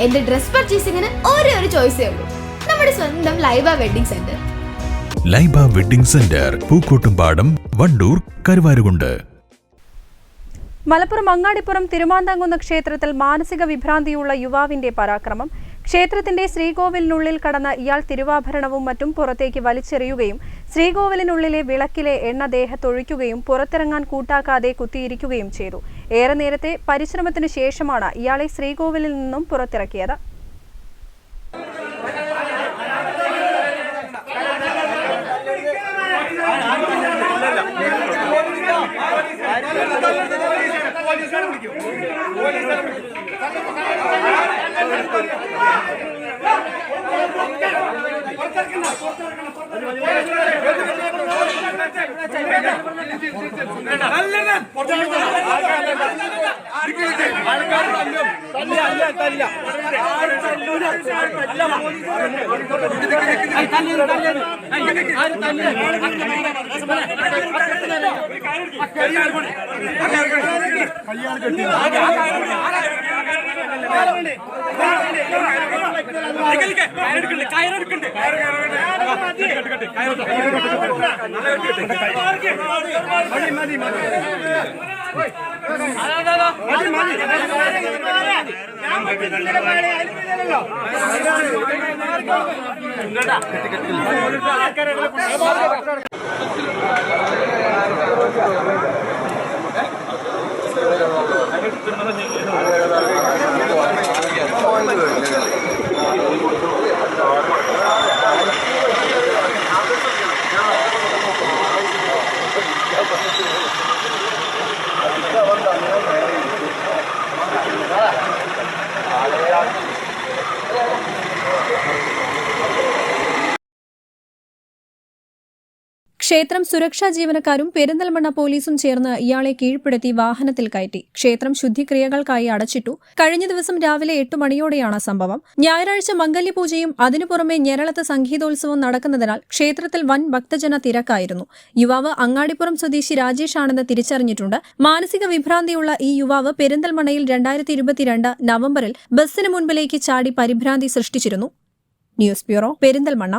എന്റെ ഡ്രസ് പർച്ചേസിംഗിന് ഒരേ ഒരു ചോയ്സേ ഉള്ളൂ. നമ്മുടെ സ്വന്തം Laiba wedding centre. Laiba wedding centre Pookkottumpadam Wandoor Karuvarakundu. Malappuram Angadipuram Thirumandhamkunnu ക്ഷേത്രത്തിൽ മാനസിക വിഭ്രാന്തിയുള്ള യുവാവിന്റെ പരാക്രമം ക്ഷേത്രത്തിന്റെ ശ്രീകോവിലിനുള്ളിൽ കടന്ന ഇയാൾ തിരുവാഭരണവും മറ്റും പുറത്തേക്ക് വലിച്ചെറിയുകയും ശ്രീകോവിലിനുള്ളിലെ വിളക്കിലെ എണ്ണ ദേഹത്തൊഴിക്കുകയും പുറത്തിറങ്ങാൻ കൂട്ടാക്കാതെ കുത്തിയിരിക്കുകയും ചെയ്തു. ഏറെ നേരത്തെ പരിശ്രമത്തിനു ശേഷമാണ് ഇയാളെ ശ്രീകോവിലിൽ നിന്നും പുറത്തിറക്കിയത്. തല്ലു തല്ലു? ആര് തല്ലു? ഞാൻ ആൾക്കാരെ ക്ഷേത്രം സുരക്ഷാ ജീവനക്കാരും പെരിന്തൽമണ്ണ പോലീസും ചേർന്ന് ഇയാളെ കീഴ്പ്പെടുത്തി വാഹനത്തിൽ കയറ്റി. ക്ഷേത്രം ശുദ്ധിക്രിയകൾക്കായി അടച്ചിട്ടു. കഴിഞ്ഞ ദിവസം രാവിലെ എട്ട് മണിയോടെയാണ് സംഭവം. ഞായറാഴ്ച മംഗല്യപൂജയും അതിനു പുറമെ ഞെരളത്ത് സംഗീതോത്സവം നടക്കുന്നതിനാൽ ക്ഷേത്രത്തിൽ വൻ ഭക്തജന തിരക്കായിരുന്നു. യുവാവ് അങ്ങാടിപ്പുറം സ്വദേശി രാജേഷാണെന്ന് തിരിച്ചറിഞ്ഞിട്ടുണ്ട്. മാനസിക വിഭ്രാന്തിയുള്ള ഈ യുവാവ് പെരിന്തൽമണ്ണയിൽ രണ്ടായിരത്തി ഇരുപത്തിരണ്ട് നവംബറിൽ ബസ്സിന് മുൻപിലേക്ക് ചാടി പരിഭ്രാന്തി സൃഷ്ടിച്ചിരുന്നു. News bureau Perinthalmanna.